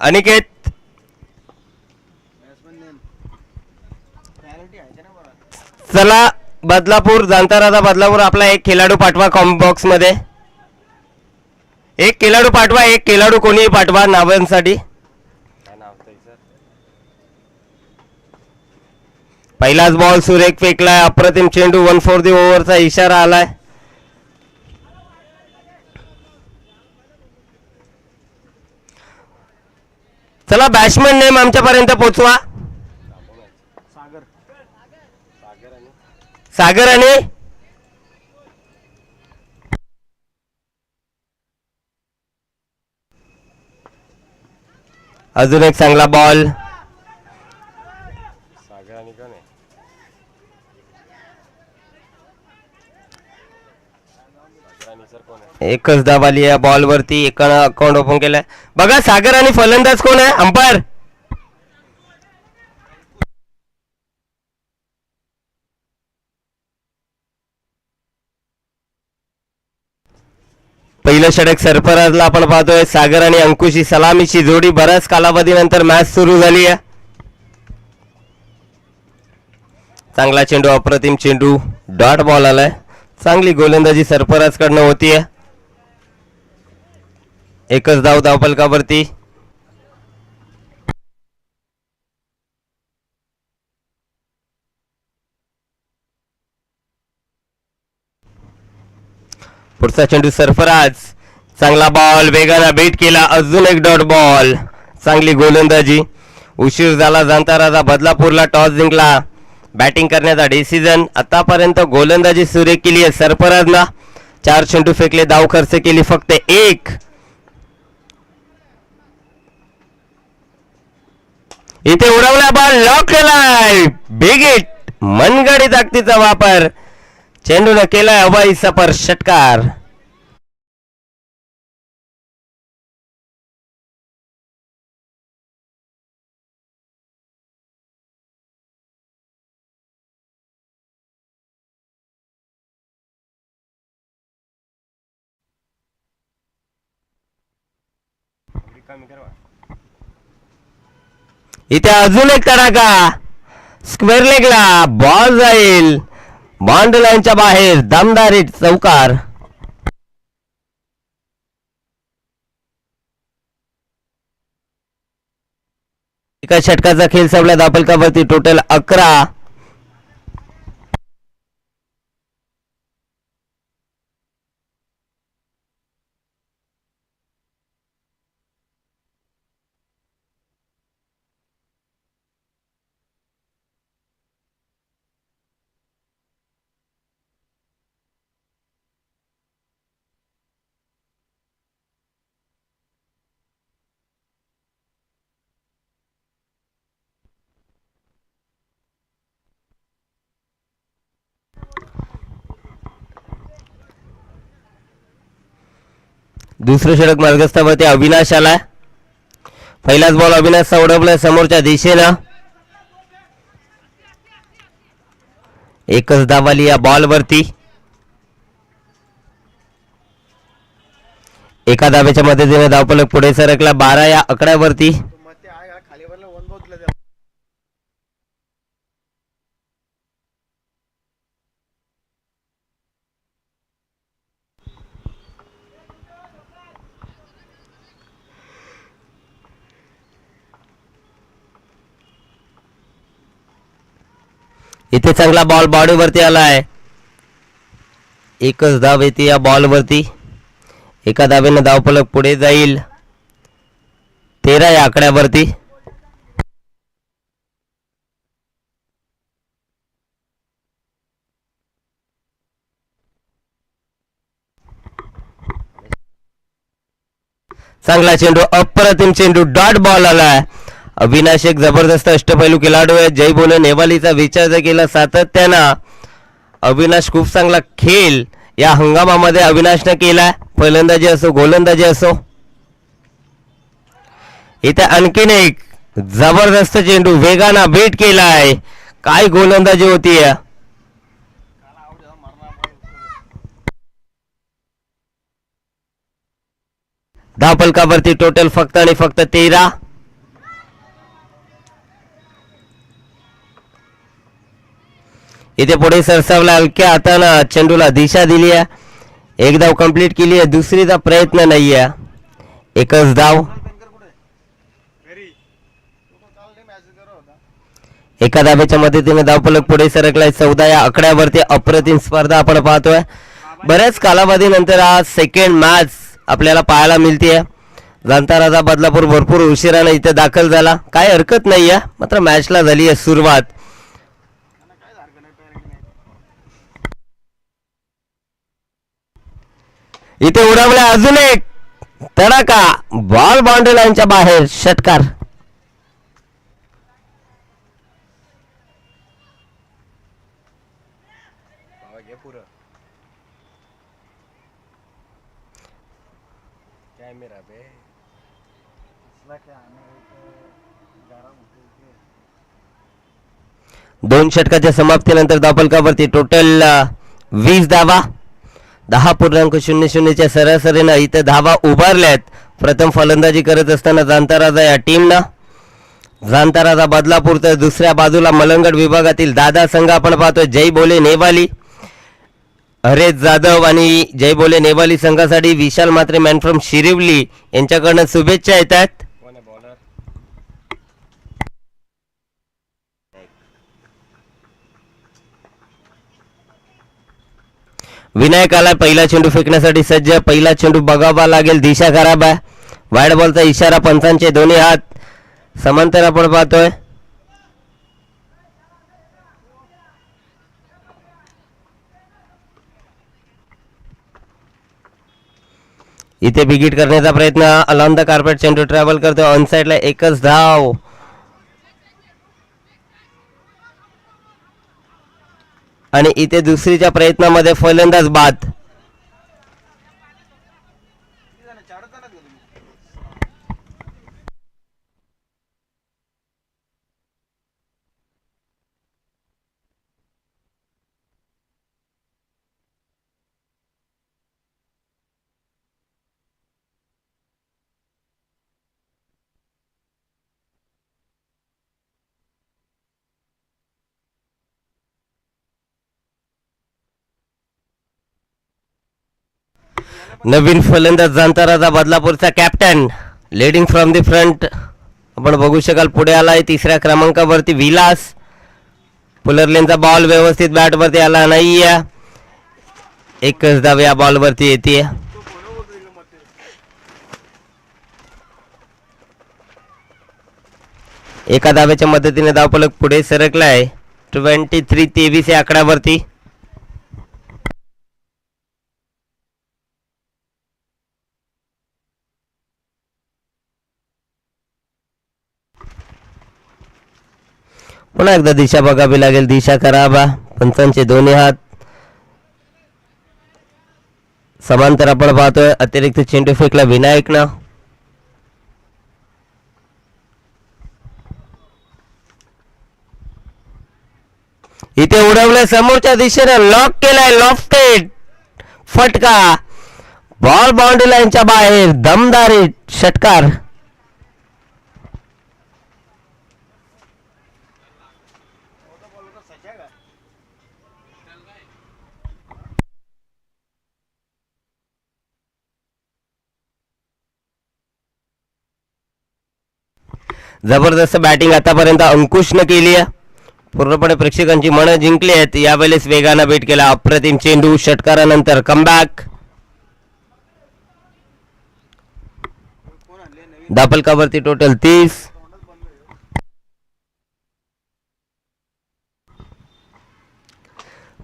अनिकेत. चला बदलापूर जाणता बदलापूर आपला एक खेळाडू पाठवा कॉम बॉक्समध्ये. एक खेळाडू पाठवा एक खेळाडू कोणीही पाठवा नावांसाठी. पहिलाच बॉल सुरेख फेकलाय. अप्रतिम चेंडू वन फोर दी ओव्हरचा इशारा आलाय. चला बॅट्समन नेम आमच्यापर्यंत पोचवा. सागर आणि? अजून एक चांगला बॉल एकच दाब आली या बॉल वरती एकानं अकाउंट ओपन केलंय. बघा सागर आणि फलंदाज कोण आहे? अंपायर. पहिलं षटक सरफराजला आपण पाहतोय. सागर आणि अंकुशी सलामीची जोडी बऱ्याच कालावधीनंतर मॅच सुरू झाली आहे. चांगला चेंडू अप्रतिम चेंडू डॉट बॉल आलाय. चांगली गोलंदाजी सरफराज कडनं होतीये. एकच धाव धावपलकावरती पुढचा चेंडू सरफराज. चांगला बॉल वेगानं बेट केला अजून एक डॉट बॉल चांगली गोलंदाजी. उशीर झाला जाणता राजा बदलापूरला टॉस जिंकला. बॅटिंग करण्याचा डिसिजन. आतापर्यंत गोलंदाजी सुरे केली आहे सरफराजला. चार चेंडू फेकले धाव खर्च केली फक्त एक. इथे उडवला बॉल लॉक केलाय. बिगिट मनगडी ताकदीचा वापर. चेंडूने केलाय हवाई सफर षटकार. इथे अजून एक तडाखा. स्क्वेअर लेगला बॉल जाईल. बाउंड्री लाईनच्या बाहेर दमदारी चौकार. एका षटकाचा खेळ संपला. दापलकावरती टोटल अकरा. दुसरे षटक मार्गस्थावरती अविनाश आलाय पहिलाच बॉल अविनाश उडवलाय समोरच्या दिशेनं. एकच धावाली या बॉलवरती एका धाब्याच्या मदतीने धावपलक पुढे सरकला बारा या आकड्यावरती इथे चांगला बॉल बॉडीवरती आलाय. एकच धाव येते या बॉलवरती एका धावेनं धावपलक पुढे जाईल. तेरा या आकड्यावरती. चांगला चेंडू अप्रतिम चेंडू डॉट बॉल आलाय. अविनाश एक जबरदस्त अष्टपैलू खेळाडू आहे. जय नेवालीचा विचार जर केला सातत्यानं अविनाश खूप चांगला खेळ या हंगामामध्ये अविनाशनं केला फलंदाजी असो गोलंदाजी असो. इथे आणखीन एक जबरदस्त चेंडू वेगानं बेट आहे काय गोलंदाजी होती या धापलकावरती टोटल फक्त आणि फक्त तेरा. इथे पुढे सरसावला हलक्या हातानं चेंडूला दिशा दिली आहे. एक धाव कंप्लीट केली आहे दुसरीचा प्रयत्न नाही आहे. एकच धाव. एका धाब्याच्या मदतीने धावफलक पुढे सरकलाय. चौदा या आकड्यावरती अप्रतिम स्पर्धा आपण पाहतोय. बऱ्याच कालावधीनंतर आज सेकंड मॅच आपल्याला पाहायला मिळते जाणता राजा बदलापूर भरपूर उशिराने इथे दाखल झाला. काय हरकत नाही आहे मात्र मॅचला झाली आहे सुरुवात. इथे उडवले अजून एक. तडाका बॉल बाउंड्री लाईनच्या बाहेर षटकार. दोन षटकाच्या समाप्तीनंतर धावफलकावरती टोटल वीस धावा. दहा पूर्णांक शून्य शून्यच्या सरासरीनं इथं धावा उभारल्यात. प्रथम फलंदाजी करत असताना जांताराजा या टीमनं. जांताराजा बदलापूर तर दुसऱ्या बाजूला मलंगड विभागातील दादा संघ आपण पाहतो जय बोले नेवाली. हरेश जाधव आणि जय बोले नेवाली संघासाठी विशाल मात्रे मॅन फ्रॉम शिरिवली यांच्याकडनं शुभेच्छा येतात विनायकाला पहिला चेंडू फेकण्यासाठी सज्ज पहिला चेंडू बघावा लागेल दिशा खराब आहे. वाईट बॉलचा इशारा पंचांचे दोन्ही हात. समांतर आपण पाहतोय. इथे बिगिट करण्याचा प्रयत्न अलॉन द कार्पेट चेंडू ट्रॅव्हल करतो ऑन साईडला एकच धाव. आणि इथे दुसरीच्या प्रयत्नामध्ये फलंदाज बाद. नवीन फलंदाज जाणताराचा बदलापूरचा captain leading from the front आपण बघू शकाल पुढे आलाय तिसऱ्या क्रमांकावरती विलास. पुलरलेनचा बॉल व्यवस्थित बॅटवरती आला नाही एकच धाव या बॉलवरती येते एका धाव्याच्या मदतीने धावपलक पुढे सरकलाय. ट्वेंटी थ्री तेवीस या आकड्यावरती. पुन्हा एकदा दिशा बघावी लागेल. दिशा खराब आहे. पंचांचे दोन्ही हात. समांतर आपण पाहतोय. अतिरिक्त चेंडू फेकला विनायकनं. इथे उडवलं समोरच्या दिशेने. लॉक केलाय. लॉफ्टेड. फटका. बॉल बाउंड्री लाईनच्या बाहेर. दमदारी. षटकार. जबरदस्त बॅटिंग आतापर्यंत अंकुशनं केली आहे. पूर्णपणे प्रेक्षकांची मनं जिंकली आहेत. यावेळेस वेगानं बेट केला अप्रतिम चेंडू. षटकारानंतर कमबॅक दापलकावरती टोटल तीस.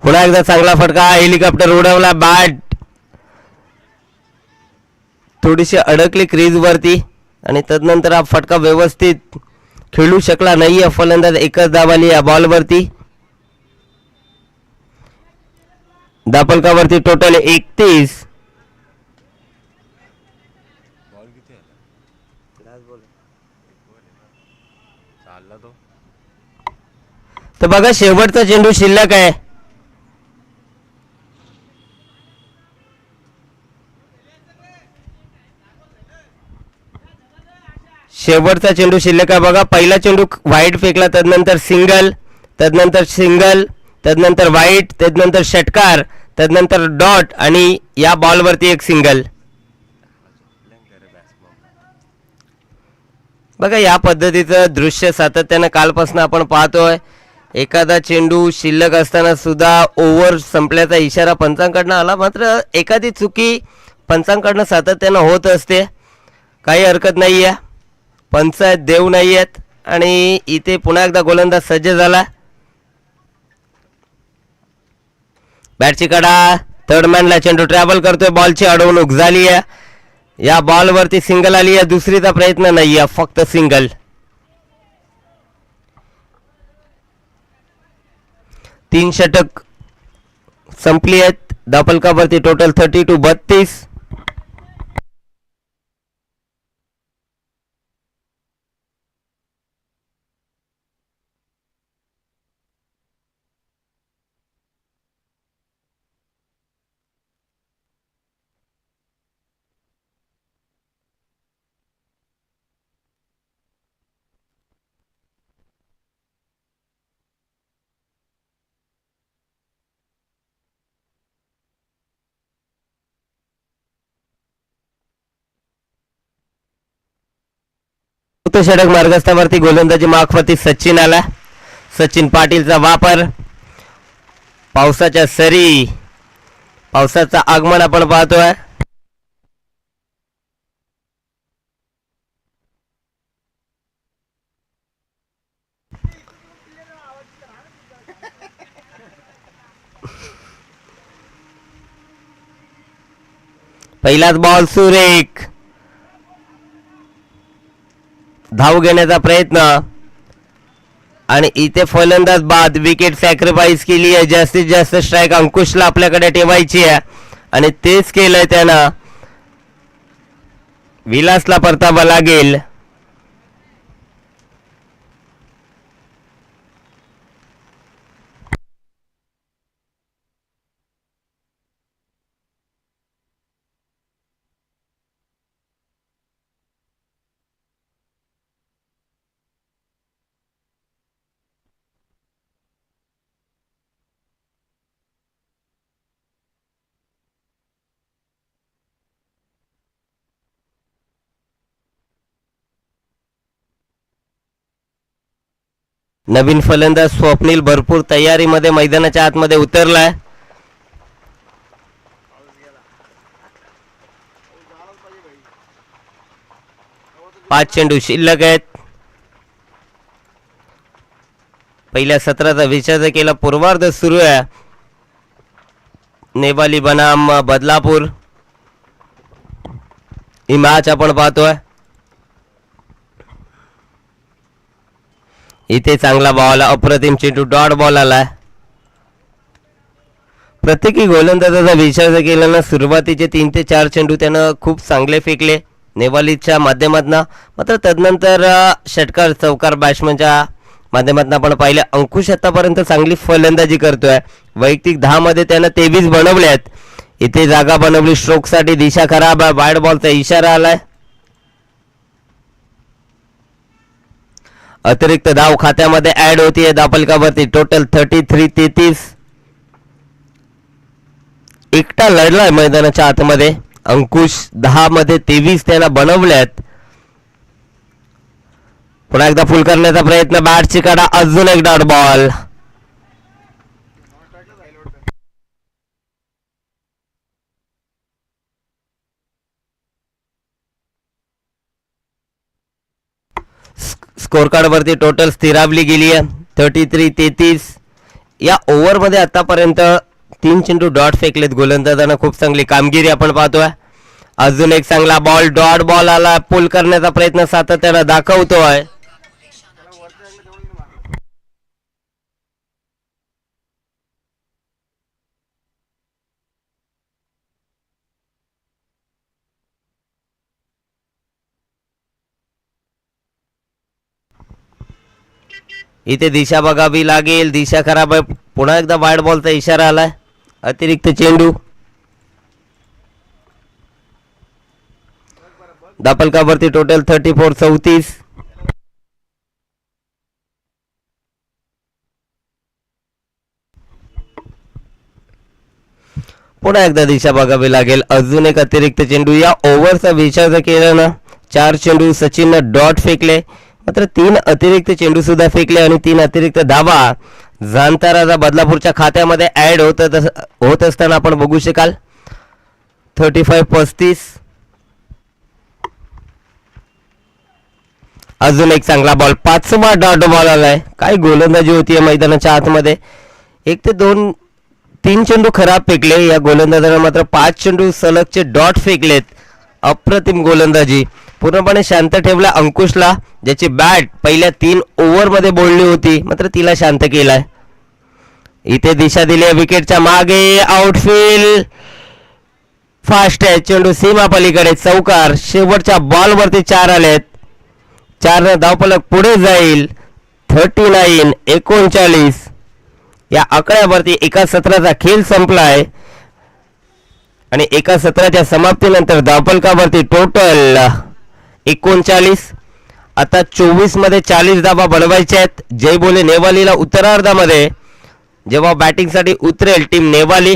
पुन्हा एकदा चांगला फटका. हेलिकॉप्टर उडवला. बॅट थोडीशी अडकली क्रीज वरती. आणि तदनंतर हा फटका व्यवस्थित खेळू शकला नाहीये. फलंदाज एकच धाव आली या बॉलवरती दापलकावरती टोटल एकतीस. तर बघा शेवटचा चेंडू शिल्लक आहे. शेवटचा चेंडू शिल्लक आहे बघा. पहिला चेंडू वाईट फेकला तदनंतर सिंगल तदनंतर सिंगल तदनंतर वाईट तदनंतर षटकार तदनंतर डॉट आणि या बॉलवरती एक सिंगल बघा या पद्धतीचं दृश्य सातत्यानं कालपासून आपण पाहतोय. एखादा चेंडू शिल्लक असताना सुद्धा ओव्हर संपल्याचा इशारा पंचांकडनं आला. मात्र एखादी चुकी पंचांकडनं सातत्यानं होत असते. काही हरकत नाही आहे पंचायत देऊ देव नाही आहेत आणि इथे पुन्हा एकदा गोलंदाज सज्ज झाला. बॅटची कडा थर्ड मॅनला चेंडू ट्रॅव्हल करतोय बॉलची अडवणूक झाली आहे. या बॉलवरती सिंगल आली आहे दुसरीचा प्रयत्न नाही आहे फक्त सिंगल तीन षटक संपली आहेत दापलकावरती टोटल थर्टी टू बत्तीस. षटक मार्गस्थावरती गोलंदाजी मार्गवरती सचिन आला. सचिन पाटीलचा वापर. पावसाच्या सरी. पावसाचं आगमन आपण पाहतोय. पहिलाच बॉल सुरेख. धाव घेण्याचा प्रयत्न. आणि इथे फलंदाज बाद विकेट सॅक्रिफाईस केली आहे. जास्तीत जास्त स्ट्राईक अंकुशला आपल्याकडे ठेवायची आहे. आणि तेच केलंय त्यानं. विलासला परतावा लागेल. नवीन फलंदाज स्वप्नील भरपूर तयारीमध्ये मैदानाच्या आतमध्ये उतरलाय. पाच चेंडू शिल्लक आहेत. पहिल्या सत्राचा विचार केला पूर्वार्ध सुरू आहे. नेवाली बनाम बदलापूर. ही मॅच आपण पाहतोय. इथे चांगला बॉल अप्रतिम चेंडू डॉट बॉल आला. प्रत्येकी गोलंदाजाचा विचार जर केला ना सुरुवातीचे तीन ते चार चेंडू त्यानं खूप चांगले फेकले. नेवालीच्या माध्यमातून. मात्र तदनंतर षटकार चौकार बॅट्समनच्या माध्यमातून आपण पाहिलं अंकुश आतापर्यंत चांगली फलंदाजी करतोय. वैयक्तिक दहामध्ये त्यानं तेवीस आहेत. इथे जागा बनवली स्ट्रोकसाठी दिशा खराब आहे. वाईड बॉलचा इशारा आलाय. अतिरिक्त धाव खात्यामध्ये ऍड होतीये दापलकावरती. टोटल थर्टी थ्री तेहतीस. एकटा लढलाय मैदानाच्या आतमध्ये. अंकुश दहा मध्ये तेवीस त्यांना बनवल्यात. पुन्हा एकदा फुल करण्याचा प्रयत्न. बॅटची काढा. अजून एक डॉट बॉल स्कोअर कार्डवरती टोटल स्थिरावली गेली आहे. थर्टी थ्री तेहतीस. या ओव्हरमध्ये आतापर्यंत तीन चेंडू डॉट फेकलेत गोलंदाजांना. खूप चांगली कामगिरी आपण पाहतोय. अजून एक चांगला बॉल डॉट बॉल आला. पुल करण्याचा प्रयत्न सातत्यानं आहे इथे दिशा बघावी लागेल. दिशा खराब आहे. पुन्हा एकदा वाईट बॉलचा इशारा आलाय. अतिरिक्त चेंडू. दापलकावरती टोटल थर्टी फोर चौतीस. पुन्हा एकदा दिशा बघावी लागेल. अजून एक अतिरिक्त चेंडू. या ओव्हरचा विचार जर केला ना चार चेंडू सचिननं डॉट फेकले. मात्र तीन अतिरिक्त चेंडू सुद्धा फेकले आणि तीन अतिरिक्त धावा. जाणताराचा बदलापूरच्या खात्यामध्ये ऍड होत होत असताना आपण बघू शकाल. थर्टी फाईव्ह पस्तीस. अजून एक चांगला बॉल पाचवा डॉट बॉल आलाय. काय गोलंदाजी होती मैदानाच्या आतमध्ये? एक ते दोन तीन चेंडू खराब फेकले. या गोलंदाजाने मात्र पाच चेंडू सलगचे डॉट फेकलेत. अप्रतिम गोलंदाजी. पूर्णपणे शांत ठेवला अंकुशला. ज्याची बॅट पहिल्या तीन ओव्हरमध्ये बोलली होती मात्र तिला शांत केलाय. इथे दिशा दिली आहे विकेटच्या मागे आउटफील्ड फास्ट आहे चेंडू सीमा पलीकडे चौकार. शेवटच्या बॉलवरती चार आलेत. चार धावपलक पुढे जाईल. थर्टी नाईन एकोणचाळीस. या आकड्यावरती एका सत्राचा खेळ संपलाय. आणि एका सत्राच्या समाप्तीनंतर धावपलकावरती टोटल एकोणचाळीस. आता चोवीसमध्ये चाळीस धावा बनवायच्या आहेत. जय बोले नेवालीला उत्तरार्धामध्ये. जेव्हा बॅटिंगसाठी उतरेल टीम नेवाली.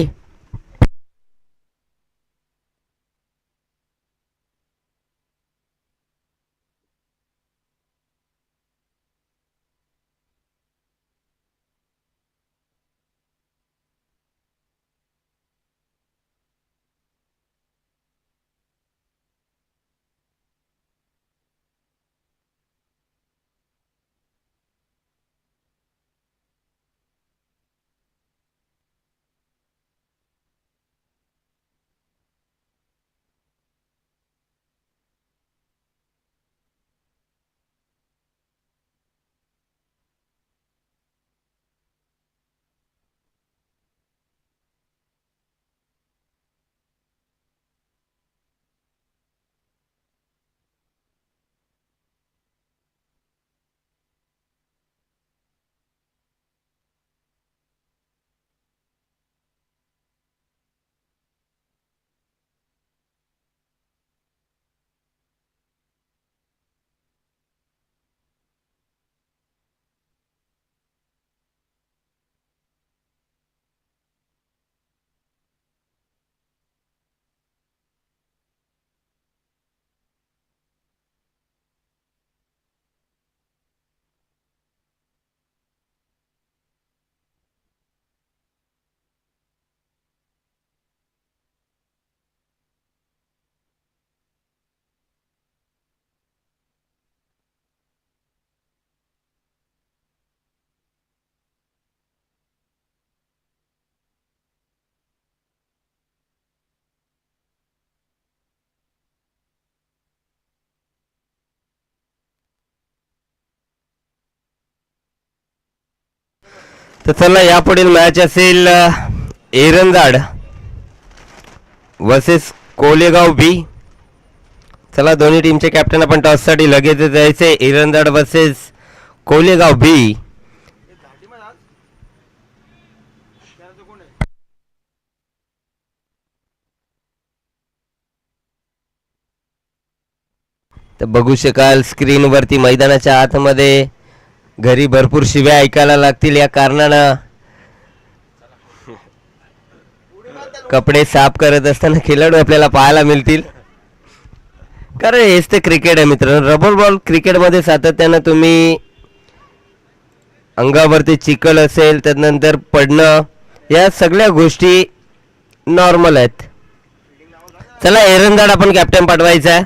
तर चला यापुढील मॅच असेल एरंदाड वर्सेस कोलेगाव बी चला दोन्ही टीमचे कॅप्टन आपण टॉससाठी लगेच जायचे. एरंदाड वर्सेस कोलेगाव बी तर बघू शकाल स्क्रीनवरती मैदानाच्या आतमध्ये. घरी भरपूर शिव्या ऐकायला लागतील या कारणानं. कपडे साफ करत असताना खेळाडू आपल्याला पाहायला मिळतील. कारण हेच ते क्रिकेट आहे मित्र रबर बॉल क्रिकेटमध्ये सातत्यानं तुम्ही अंगावरती चिकल असेल त्यानंतर पडणं या सगळ्या गोष्टी नॉर्मल आहेत. चला एरंदाड आपण कॅप्टन पाठवायचा आहे.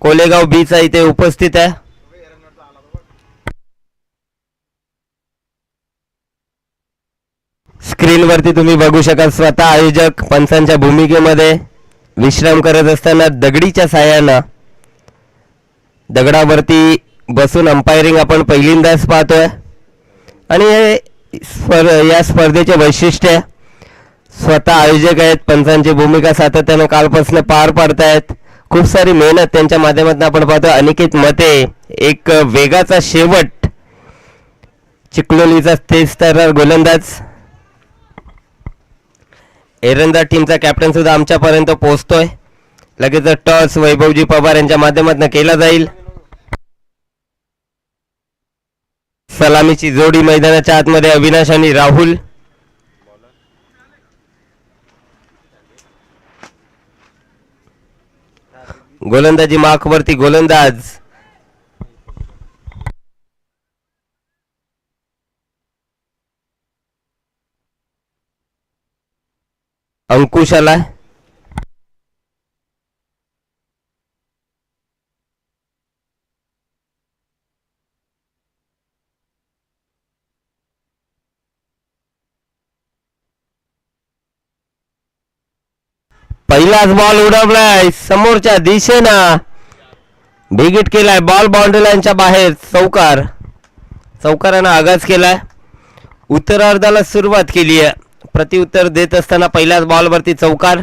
कोलेगाव बीचा इथे उपस्थित आहे. स्क्रीनवरती तुम्ही बघू शकाल स्वतः आयोजक पंचांच्या भूमिकेमध्ये विश्राम करत असताना दगडीच्या साह्यानं दगडावरती बसून अंपायरिंग आपण पहिल्यांदाच पाहतोय. आणि हे स्पर या स्पर्धेचे वैशिष्ट्य स्वतः आयोजक आहेत पंचांची भूमिका सातत्यानं कालपासून पार पाडतायत. खूप सारी मेहनत त्यांच्या माध्यमातून आपण पाहतो अनिकेत मते एक वेगाचा शेवट चिखलोलीचा तेज तर गोलंदाज. एरंदा टीमचा कॅप्टन सुद्धा आमच्यापर्यंत पोहोचतोय. लगेच टॉस वैभवजी पवार यांच्या माध्यमातून केला जाईल. सलामीची जोडी मैदानाच्या आतमध्ये अविनाश आणि राहुल. गोलंदाजी मार्कवरती गोलंदाज. अंकुशाला पहिलाच बॉल उडवलाय. समोरच्या दिशेनं बिगिट केलाय. बॉल बाउंड्री लाईनच्या बाहेर चौकार. चौकारानं आगाज केलाय. उत्तरार्धाला सुरुवात केली आहे प्रतिउत्तर देत असताना पहिल्याच बॉलवरती चौकार.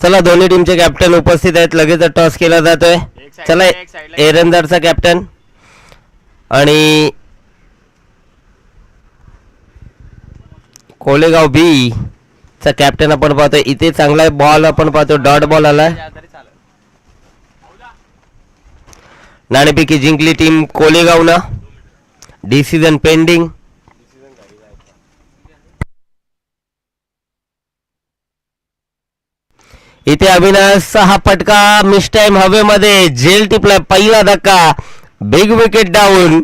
चला दोन्ही टीमचे कॅप्टन उपस्थित आहेत. लगेच टॉस केला जातोय. चला एरंदारचा कॅप्टन आणि कोलेगाव बी चा कॅप्टन आपण पाहतोय. इथे चांगला बॉल आपण पाहतो डॉट बॉल आलाय. नाणेपैकी जिंकली टीम कोलेगाव ना डिसिजन पेंडिंग इथे अविनाश हा फटका मिस टाइम हवेमध्ये. जेल टिपलाय पहिला धक्का. बिग विकेट डाऊन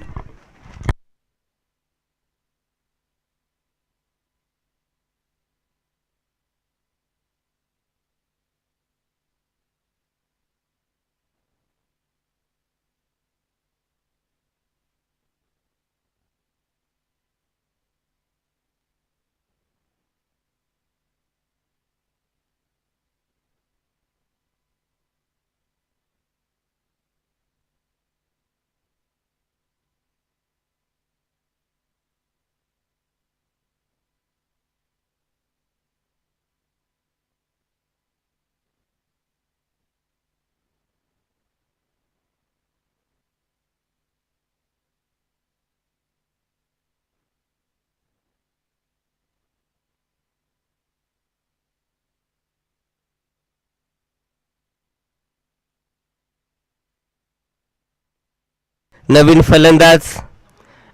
नवीन फलंदाज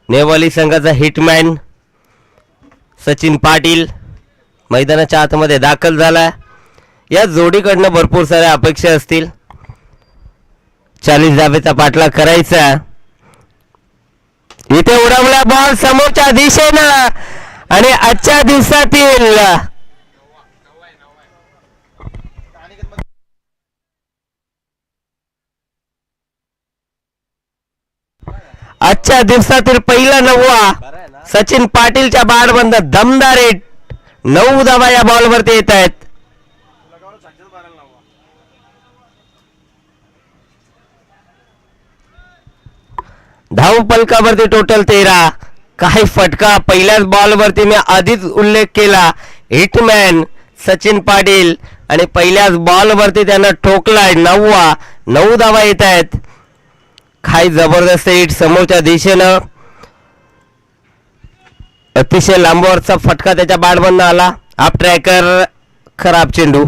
नेवाली संघाचा हिटमॅन सचिन पाटील मैदानाच्या आतमध्ये दाखल झाला. या जोडीकडनं भरपूर साऱ्या अपेक्षा असतील. चाळीस धाब्याचा पाठलाग करायचा. इथे उडवला बॉल समोरच्या दिशेनं आणि आजच्या दिवसातील आजच्या दिवसातील पहिला नववा सचिन पाटीलच्या बाडबंद दमदार हिट. नऊ धावा या बॉलवरती येत आहेत. धाव पलकावरती टोटल तेरा. काही फटका पहिल्याच बॉलवरती मी आधीच उल्लेख केला. हिटमॅन सचिन पाटील आणि पहिल्याच बॉलवरती त्यांना ठोकलाय नववा. नऊ धावा येत आहेत. खाई जबरदस्त हिट समोरच्या दिशेनं अतिशय लांबवरचा फटका त्याच्या बॅटमधनं आला. आप ट्रॅकर खराब चेंडू.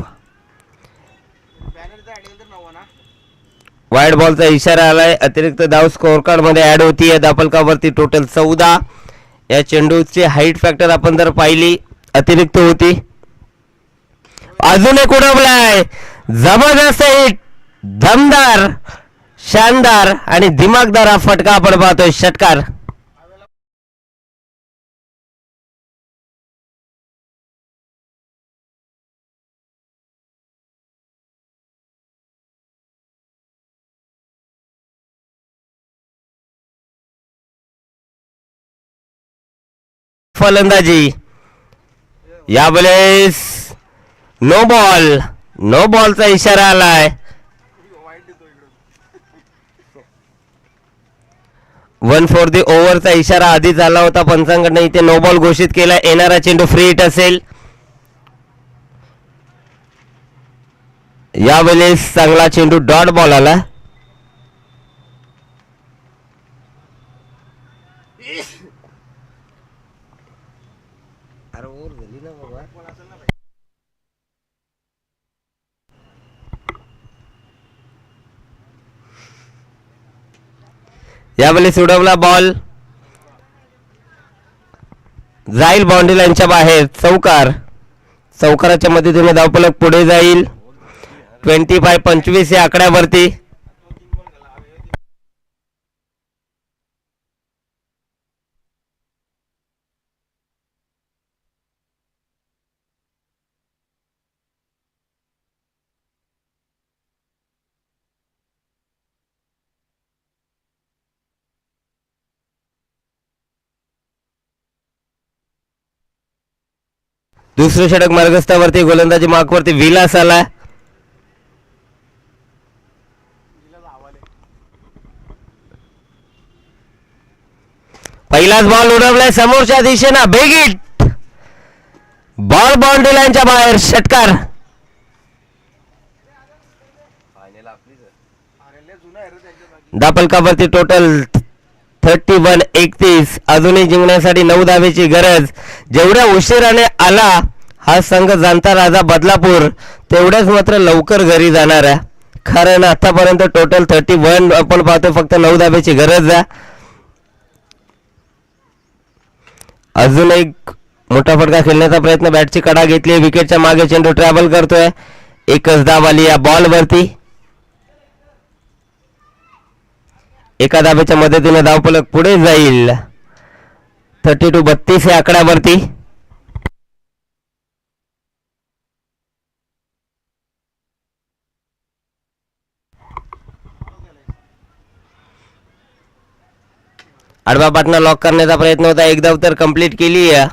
वाईट बॉलचा इशारा आलाय. अतिरिक्त धाव स्कोअर कार्डमध्ये ऍड होती. या दापलकावरती टोटल चौदा. या चेंडूची हाईट फॅक्टर आपण जर पाहिली अतिरिक्त होती. अजून एक उडवलाय. जबरदस्त हिट दमदार शानदार आणि दिमागदार हा फटका आपण पाहतोय. षटकार. फलंदाजी. यावेळेस नो बॉल. नो बॉलचा इशारा आलाय. वन फॉर दी ओव्हरचा इशारा आधीच झाला होता. पंचांकडनं इथे नो बॉल घोषित केला. येणारा चेंडू फ्री हिट असेल. यावेळेस चांगला चेंडू डॉट बॉल आला. यावेळी सोडवला बॉल जाईल बाउंड्री लाईनच्या बाहेर. चौकार. चौकाराच्या मदतीने धावपलक पुढे जाईल. ट्वेंटी फाय पंचवीस या आकड्यावरती. दुसरे षटक मार्गस्थावरती गोलंदाजी मार्कवरती विलास आला पहिलाच बॉल उडवलाय समोरच्या दिशेनं. बेगिट बॉल बाउंड्री लाईनच्या बाहेर षटकार. दापलकावरती टोटल थर्टी वन एकतीस. अजूनही जिंकण्यासाठी नऊ धावेची गरज. जेवढ्या उशिराने आला हा संघ जाणता राजा बदलापूर. तेवढ्याच मात्र लवकर घरी जाणार आहे. कारण आतापर्यंत टोटल थर्टी वन आपण पाहतो फक्त नऊ धाब्याची गरज आहे. अजून एक मोठा फटका खेळण्याचा प्रयत्न बॅटची कडा घेतली विकेटच्या मागे चेंडू ट्रॅव्हल करतोय. एकच धाव आली या बॉलवरती एका धाब्याच्या मदतीने धावपलक पुढे जाईल. थर्टी टू बत्तीस या आकड्यावरती. आडवा पाटणा लॉक करण्याचा प्रयत्न होता. एक धाव तर कंप्लीट केली आहे.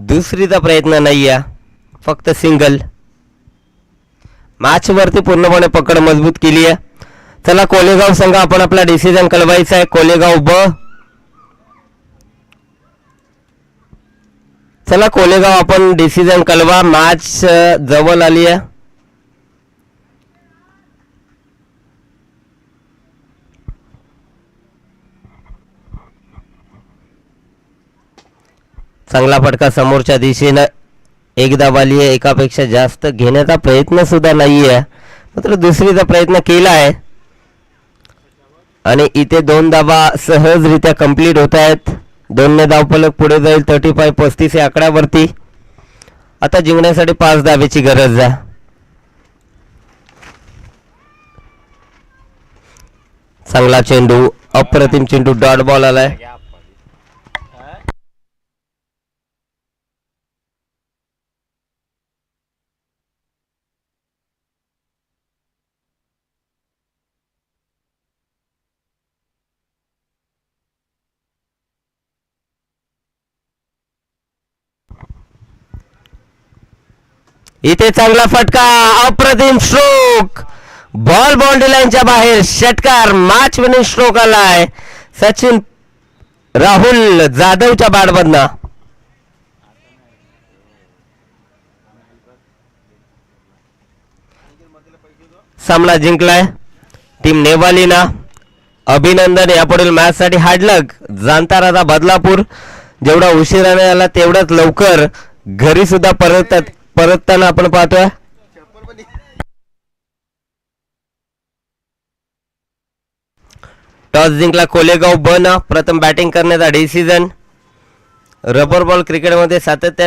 दुसरीचा प्रयत्न नाही आहे फक्त सिंगल मॅच वरती पूर्णपणे पकड मजबूत केली आहे. चला कोलेगाव संघ आपण आपला डिसिजन कळवायचा आहे. कोलेगाव ब. चला कोलेगाव आपण डिसिजन कळवा. मॅच जवळ आली आहे. चांगला फटका समोरच्या दिशेनं एकदा वाली आहे. एकापेक्षा जास्त घेण्याचा प्रयत्न सुद्धा नाही आहे मात्र दुसरीचा प्रयत्न केला आहे. आणि इथे दोन दाबा सहजरित्या कंप्लीट होत आहेत. दोनने धावपलक पुढे जाईल. थर्टी फाय पस्तीस या आकड्यावरती. आता जिंकण्यासाठी पाच धावेची गरज आहे. चांगला चेंडू अप्रतिम चेंडू डॉट बॉल आलाय. इथे चांगला फटका अप्रतिम स्ट्रोक बॉल बाउंड्री लाईनच्या बाहेर षटकार मॅच विनिंग स्ट्रोक आलाय. सचिन राहुल जाधवच्या बॅटमधनं सामना जिंकलाय. टीम नेवालीना. अभिनंदन यापुढील मॅच साठी हार्डलक जाणता राहता बदलापूर. जेवढा उशिराने आला तेवढाच लवकर घरी सुद्धा परततात परतताना आपण पाहतोय. टॉस जिंकला कोलेगाव ब न प्रथम बॅटिंग करण्याचा डिसिजन रबर बॉल क्रिकेटमध्ये सातत्याने